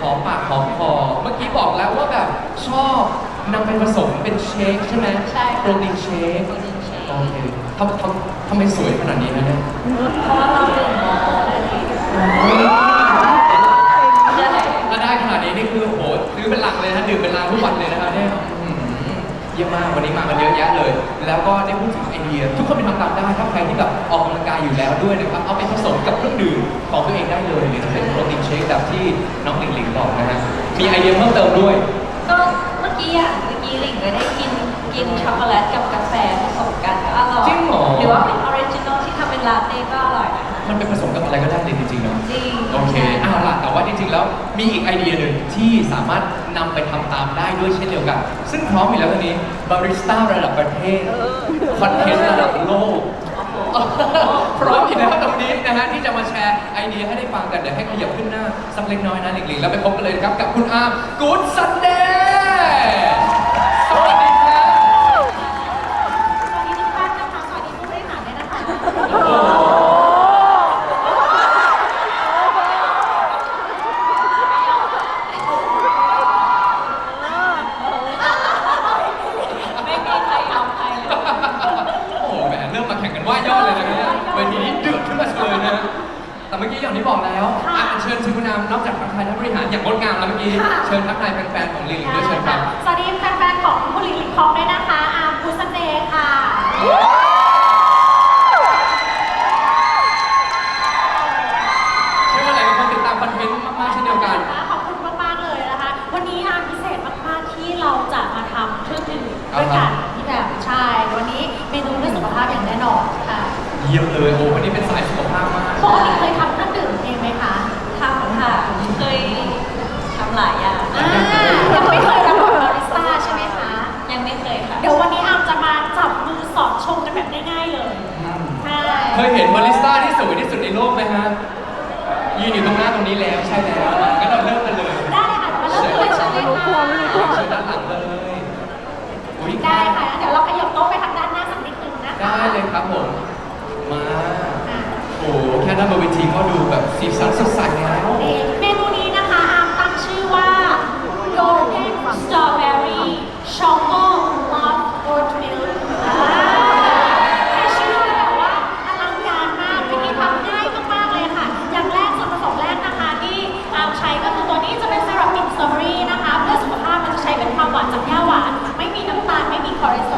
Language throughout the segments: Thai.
หอมปากหอมคอ เมื่อกี้บอกแล้วว่าแบบชอบนำไปผสมเป็นเชคใช่ไหมใช่ค่ะโปรตีนเชคโปรตีนเชค โอเคทำทำทำไมสวยขนาดนี้นะเนี่ยเพราะว่าเราดื่มโมโหนั่นเองใช่ถ้าได้ขนาดนี้นี่คือโอ้โหซื้อเป็นหลักเลยนะดื่มเป็นลังทุกวันเลยนะครับเนี่ยอืม เยี่ยมมากวันนี้มากันเยอะแยะเลย แล้วก็ได้พูดถึงไอเดีย ทุกคนไปทำตามได้ถ้าใครที่แบบออกกำลังกายอยู่แล้วด้วยนะครับเอาไปผสมกับเครื่องดื่มของตัวเองได้เลยหรือจะเป็นโปรตีนเชคแบบที่น้องหลิงหลิงบอกนะฮะมีไอเดียเพิ่มเติมด้วย ก็เมื่อกี้อะเมื่อกี้หลิงก็ได้กินกินช็อกโกแลตกับกาแฟผสมกันก็อร่อยจริงเหรอหรือว่าเป็นออริจินอลที่ทำเป็นลาเต้ก็อร่อยนะคะมันเป็นผสมกับอะไรก็ได้เลยจริงๆเนาะ จริง โอเคเอาล่ะ แต่ว่าจริงๆแล้วมีอีกไอเดียหนึ่งที่สามารถนำไปทำตามได้ด้วยเช่นเดียวกัน ซึ่งพร้อมอยู่แล้วตอนนี้บาริสต้าระดับประเทศคอนเทนต์ระดับโลก พร้อมอยู่แล้วตรงนี้นะฮะที่จะมาแชร์ไอเดียให้ได้ฟังกัน เดี๋ยวให้ขยับขึ้นหน้าสักเล็กน้อยนะหลิงๆแล้วไปพบกันเลยครับกับคุณอาร์มกู๊ดซันเดย์สวัสดีครับ สวัสดีทุกท่านนะคะสวัสดีผู้บริหารด้วยนะคะ ไม่มีใครยอมใครเลย โอ้โหแหมเริ่มมาแข่งกันว่ายอดเลยนะเนี่ยเวทีนี้เดือดขึ้นมาเลยนะ แต่เมื่อกี้อย่างที่บอกแล้วอะเชิญชิคุณนามนอกจากทักทายท่านบริหารอย่างงดงามแล้วเมื่อกี้ ค่ะ เชิญทักทายแฟนๆของลิงด้วยเชิญครับ สวัสดีแฟนๆของคุณลิงลิงคองด้วยนะคะ อาร์มคูสเดย์ค่ะ เชื่อว่าหลายคนติดตามคอนเทนต์มากๆเช่นเดียวกัน ขอบคุณมากๆเลยนะคะ วันนี้อาร์มพิเศษมากๆที่เราจะมาทำเครื่องดื่ม ครับ ด้วยกันที่แบบใช่ วันนี้เมนูเพื่อสุขภาพอย่างแน่นอนค่ะ เยี่ยมเลยโอ้วันนี้เป็นสายสุขภาพมาก ปกติเคยทำเครื่องดื่มเองไหมคะ ทำค่ะ เคยทำหลายอย่างอ่ายังไม่เคยรับบทบาริสต้าใช่ไหมคะ ยังไม่เคยค่ะ เดี๋ยววันนี้อาร์มจะมาจับมือสอนชงกันแบบง่ายๆเลยใช่เคยเห็นบาริสต้าที่สวยที่สุดในโลกไหมฮะยืนอยู่ตรงหน้าตรงนี้แล้วใช่แล้วงั้นเราเริ่มกันเลยได้เลยค่ะเดี๋ยวมาเริ่มเลยใช่ไหมคะเชิญด้านหลังเลยอุ๊ยได้ค่ะเดี๋ยวเราขยับโต๊ะไปทางด้านหน้าสักนิดนึงนะคะได้เลยครับผมมาอะโอ้แค่ด้านบนเวทีก็ดูแบบสีสันสดใสแล้ว นี่เมนูนี้นะคะอาร์มตั้งชื่อว่า Golden Strawberry Choco Love Oatmeal อ่าแค่ชื่อก็แบบว่าอลังการมากวิธีทำง่ายมากๆเลยค่ะ อย่างแรกส่วนผสมแรกนะคะที่อาร์มใช้ก็คือตัวนี้จะเป็นซารับกลิ่นสตรอเบอรี่นะคะ เพื่อสุขภาพมันจะใช้เป็นความหวาน จากหญ้าหวาน ไม่มีน้ำตาล ไม่มีคอเลสเตอรอล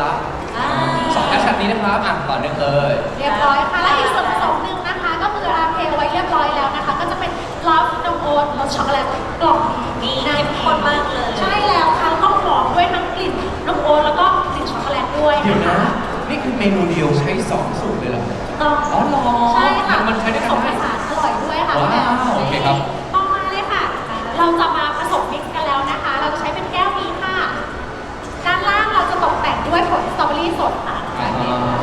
ลิงลับอ่าสองแฮชแท็กนี้นะครับอะต่อเนื่องเลยเรียบร้อยค่ะ และอีกส่วนผสมหนึ่งนะคะ ก็คืออาเทไว้เรียบร้อยร้อยแล้วนะคะ ก็จะเป็น Love นมโอ๊ตรสช็อกโกแลตกล่องนี้นี่เข้มข้นมากเลย ใช่แล้วค่ะแล้วก็หอมด้วยทั้งกลิ่นนมโอ๊ตแล้วก็กลิ่นช็อกโกแลตด้วยเดี๋ยวนะนะคะนี่คือเมนูเดียวใช้สองสูตรเลยเหรอต้องอ๋อเหรอใช่ค่ะมันใช้ได้ผทั้สงมได้ผสานอร่อยด้วยค่ะว้าวพี่แบมโอเคครับ ต่อมาเลยค่ะ เราจะมา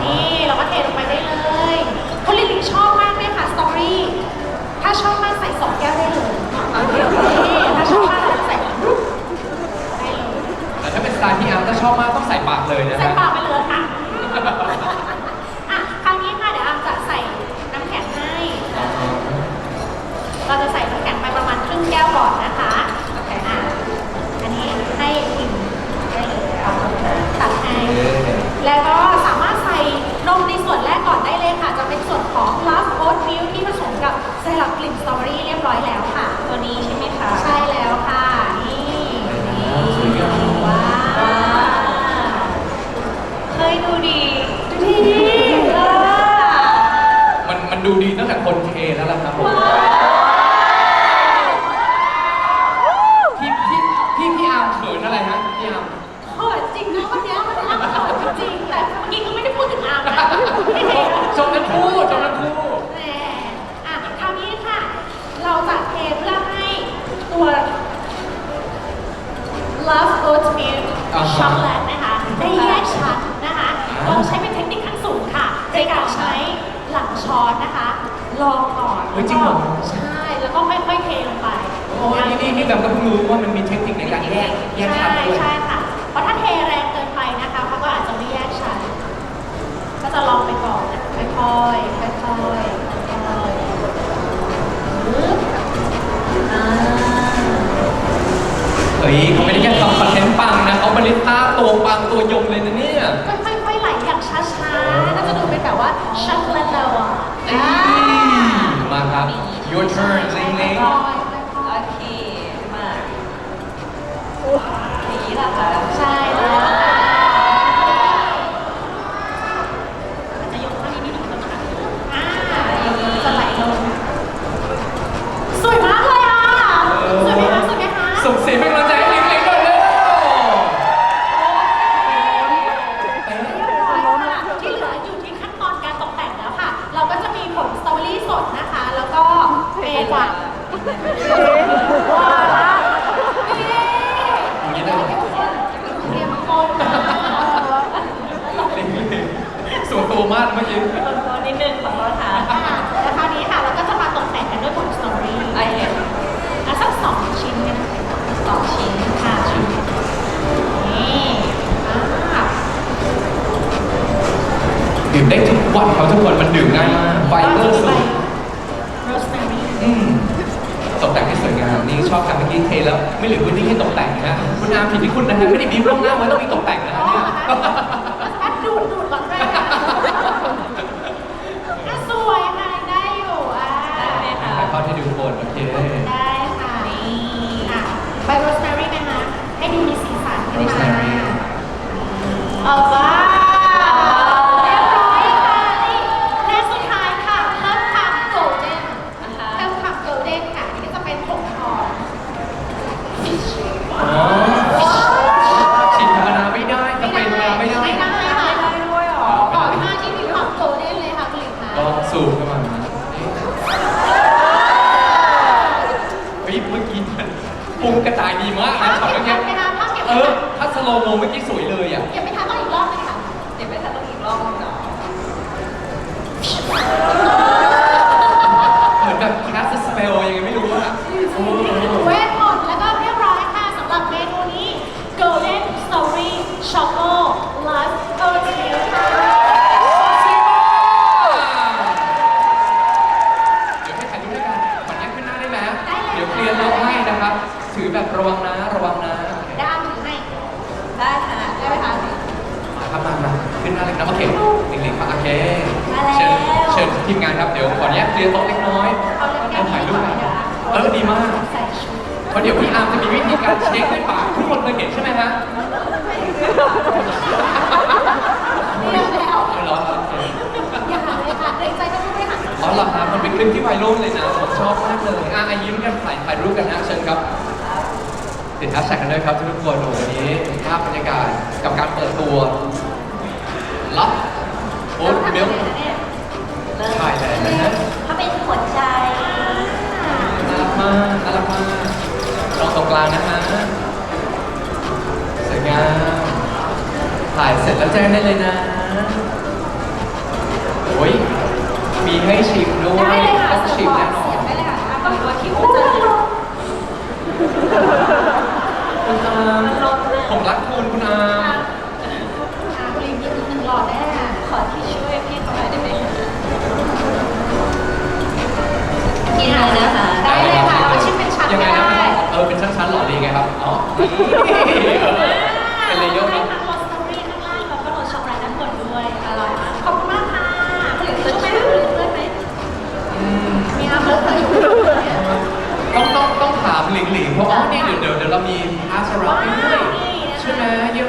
นี่เราก็เทลงไปได้เลยคุณลิลลิชอบมากไหมคะสตรอเบอรี่ ถ้าชอบมากใส่สองแก้วได้เลยนี่ถ้าชอบมากเราใส่รูปได้เลยแต่ถ้าเป็นสไตล์พี่อาร์มถ้าชอบมากต้องใส่ปากเลยนะใส่ฮะ ปากไปเลยค่ะอะ คราวนี้ค่ะเดี๋ยวอามจะใส่น้ำแข็งให้ เราจะใส่น้ำแข็งไปประมาณครึ่งแก้วก่อนนะคะโอเคอะอันนี้ให้กินได้เลยเอาตัดให้ แล้วก็สามารถใส่นมในส่วนแรกก่อนได้เลยค่ะ จะเป็นส่วนของ Love Oat Milk ที่ผสมกับไซรัปกลิ่นสตรอเบอรี่เรียบร้อยแล้วค่ะ ตัวนี้ใช่ไหมคะ ใช่แล้วค่ะ นี่นี่ สวยงาม ว้าว เฮ้ยดูดี ดูดีเออ มันมันดูดีตั้งแต่คนเทแล้วล่ะครับผม ว้าว พี่พี่พี่พี่อาร์มเขินอะไรฮะพี่อาร์ม เขินจริงนะวันเนี้ยมันน่าเขินจริงๆแต่เมื่อกี้ก็ไม่ได้พูดถึงอามนะไม่ได้ ชมทั้งคู่ชมทั้งคู่ แหมอะคราวนี้ค่ะ เราจะเทเพื่อให้ตัว Love Oat Milk อ่าฮะ ช็อกโกแลตนะคะ ได้แยกชั้นนะคะ อ่า เราใช้เป็นเทคนิคขั้นสูงค่ะในการใช้หลังช้อนนะคะ ลองก่อน เฮ้ยจริงเหรอ ใช่ แล้วก็ค่อยๆเทลงไป โอ้ย นี่นี่นี่แบบก็เพิ่งรู้ว่ามันมีเทคนิคในการแยกแยกชั้นใช่ด้วย ใช่ค่ะ เพราะถ้าเทแรงเกินไปนะคะเขาก็อาจจะไม่แยกชั้น ก็จะลองไปก่อนนะค่อยๆค่อยๆค่อยๆปึ๊บอ่าเฮ้ยเขาไม่ได้แค่ทำคอนเทนต์ปังนะเขาบริต้าตัวปังตัวยงเลยนะเนี่ยค่อยๆไหลอย่างช้าๆก็จะดูเป็นแบบว่าช็อกโกแลตลาวาเอ้ยมาครับ your turn ลิงลิง ค่อย โอเคมาอย่างนี้เหรอคะ ๆใช่แล้วค่ะอาจจะยกข้างนี้นิดหนึ่งก่อนนะคะอ่าจะไหลลง สวยมากเลยอะ สวยไหมคะ สวยไหมคะ ส่งเสียงเป็นกำลังใจให้ลิงลิงก่อนเร็ว เรียบร้อยค่ะที่เหลืออยู่ที่ขั้นตอนการตกแต่งแล้วค่ะ เราก็จะมีผลสตรอเบอรี่สดนะคะ แล้วก็เป็นว้าวนี่ อย่างนี้ได้ไหม เรียมโคน ลิงลิงส่วนตัวมากเมื่อกี้ ตัวนิดนึงขอโทษค่ะ แล้วคราวนี้ค่ะเราก็จะมาตกแต่งกันด้วยผลสตรอเบอรี่ ไอเห็น อะสักสองชิ้นกันสองชิ้นค่ะนี่อ่า ดื่มได้ทุกวันครับทุกคนมัน ดื่มง่ายมากไฟเบอร์สูงโรสแมรี่อืมตกแต่งให้สวยงามนี่ชอบการเมื่อกี้เทแล้วไม่เหลือพื้นที่ให้ตกแต่งนะฮะคุณอาร์มผิดที่คุณนะฮะไม่ได้บีบล่วงหน้าไว้ต้องมีตกแต่งนะอ๋ฮะอเนี่ยแป๊บดูดดูดก่อนได้ไหมอะสวยค่ะได้อยู่อะได้ไหมคะถ่ายทอดให้ดูคนโอเคได้ค่ะนี่อะใบโรสแมรี่ไหมคะให้ดูมีสีสันขึ้นมา Rosemary เอาว้าวเรียบร้อยค่ะนี่และสุดท้ายค่ะเพิ่มความโกลเด้น นะคะ เพิ่มความโกลเด้นค่ะอันนี่ก็จะเป็นผงทอง อ๋อฉีดธรรมดาไม่ได้สเปรย์ธรรมดาไม่ได้ ไม่ได้ค่ะ ได้ด้วยเหรอ ขอท่าที่มีความโกลเด้นเลยค่ะคุณลินคะ ลองสูบเข้ามา เฮ้เมื่อกี้มันปรุงกระจายดีมากนะช็อตเมื่อกี้เวลาภาเก็บเออถ้าสโลโมเมื่อกี้สวยเลยอะเก็บไม่ทันต้องอีกรอบไหมค่ะเดี๋ยวไปทำต้องอีกรอบนึงเนาะ เหมือนแบบแคสสเปลยังไงไม่รู้อะโอ้โห เวทมนต์แล้วก็เรียบร้อยค่ะสำหรับเมนูนี้ Golden Story Choco Live Oatmeal ค่ะ เดี๋ยวให้ถ่ายรูปด้วยกันขออนุญาตขึ้นหน้าได้ไหมเดี๋ยวเคลียร์เราให้นะครับ ถือแบบระวังนะ ระวังนะ ด้ามถือให้ ได้ค่ะ ได้ไหมคะ มาครับมามาขึ้นหน้าเลยนะโอเคเล็กๆครับโอเค มาแล้ว เชิญเชิญทีมงานครับ เดี๋ยวขออนุญาตเคลียร์โต๊ะเล็กน้อย เอาเล็บแก้ แล้ว ม ถ่ายรูป ก่อ กัน น เดี๋ยว เออดีมาก ใส่ชุด เพราะเดี๋ยวพี่อาร์มจะมีวิธีการเช็คด้วยปากทุกคนเคยเห็นใช่ไหมฮะ เรียแล้วเออเหรออย่าเลยค่ะเกรงใจก็ไม่ได้ค่ะอ๋อเหรอครับมันเป็นคลิปที่ไวรัลเลยนะชอบมากเลยอะอะยิ้มกันถ่ายถ่ายรูปกันนะเชิญครับติดแฮชแท็กกันด้วยครับทุกคนโอ้โหวันนี้เห็นภาพบรรยากาศกับการเปิดตัวรับโอ๊ตมิล จแล้วแจ้งได้เลยนะ โอ้ย มีให้ชิมด้วยได้เลยค่ะต้องเสิชิร์มฟก่อแน่นนอนเสียบได้เลยค่ะอะก็ถือว่าคิวโอ้จะยลงคุณอามผมรักคุณคุณอา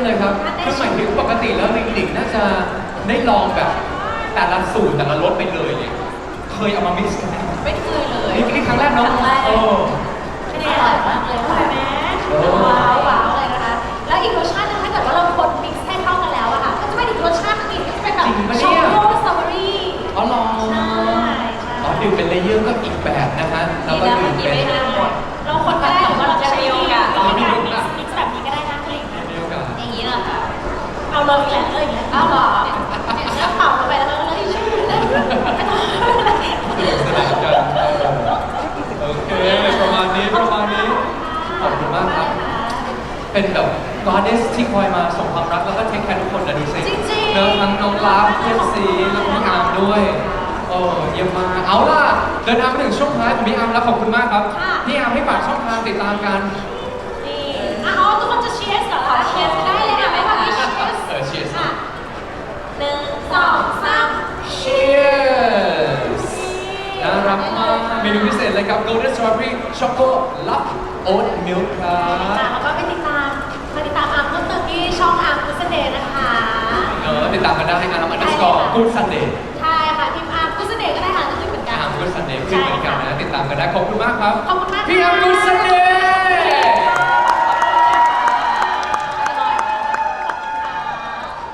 เยี่ยมเลยครับคือหมายถึงปกติแล้วหลิงหลิงน่าจะได้ลองแบบแต่ละสูตรแต่ละรสไปเลยเนี่ยเคยเอามา mix กันไหมไม่เคยเลยนี่นี่ครั้งแรกเนาะครั้งแรก โอ้เป็นยังไงอร่อยมากเลยอร่อยไหมว้าวว้าวเลยนะคะ แล้วอีกรสชาติหนึงถ้าเกิดว่าเราคนมิกซ์ให้เข้ากันแล้วอะค่ะ ก็จะเป็นอีกรสชาติหนึงอีกที่เป็นแบบช็อกโกแลตสตรอเบอรี่ อ๋อลองใช่ อ๋อดื่มเป็นเลเยอร์ก็อีกแบบนะฮะแล้วก็ดื่มเป็นดีนะเมื่อกี้ไม่ได้หม เป็นแบบ goddess ที่คอยมาส่งความรักแล้วก็เทคแคร์ทุกคนนะดูสิจริงๆ เนอะทั้งน้องลาฟเพื่อนซีแล้วก็พี่อาร์มด้วยโอ้เยี่ยมมากเอาล่ะเดินทางมาถึงช่วงท้ายของพี่อาร์มแล้วขอบคุณมากครับค่ะ พี่อาร์มให้ฝากช่องทางติดตามกันนี่อะอ๋อทุกคนจะเชียร์เหรอคะเชียร์ได้เลยค่ะไม่ว่าพี่เชียร์เออ cheers ค่ะหนึ่งสองสาม cheers น่ารักมากเมนูพิเศษเลยครับ golden strawberry choco love oat milk ครัค่ะบ แล้วก็ไปติดต ติดตามกันได้อาร์ม underscore good sunday ใช่ค่ะทีมอาร์มกุสเดย์ก็ได้ค่ะจะขึ้นเหมือนกันอาร์ม good sunday ขึ้นเหมือนกันนะติดตามกันได้ขอบคุณมากครับขอบคุณมากค่ะพี่อาร์ม good sunday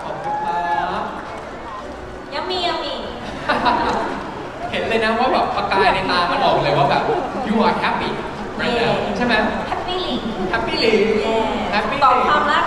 ขอบคุณครับยังมียังมีเห็นเลยนะว่าแบบประกายในตามันออกเลยว่าแบบ you are happy right now ใช่ไหมแฮปปี้ลิง happy ลิง happy บอกลิงความรัก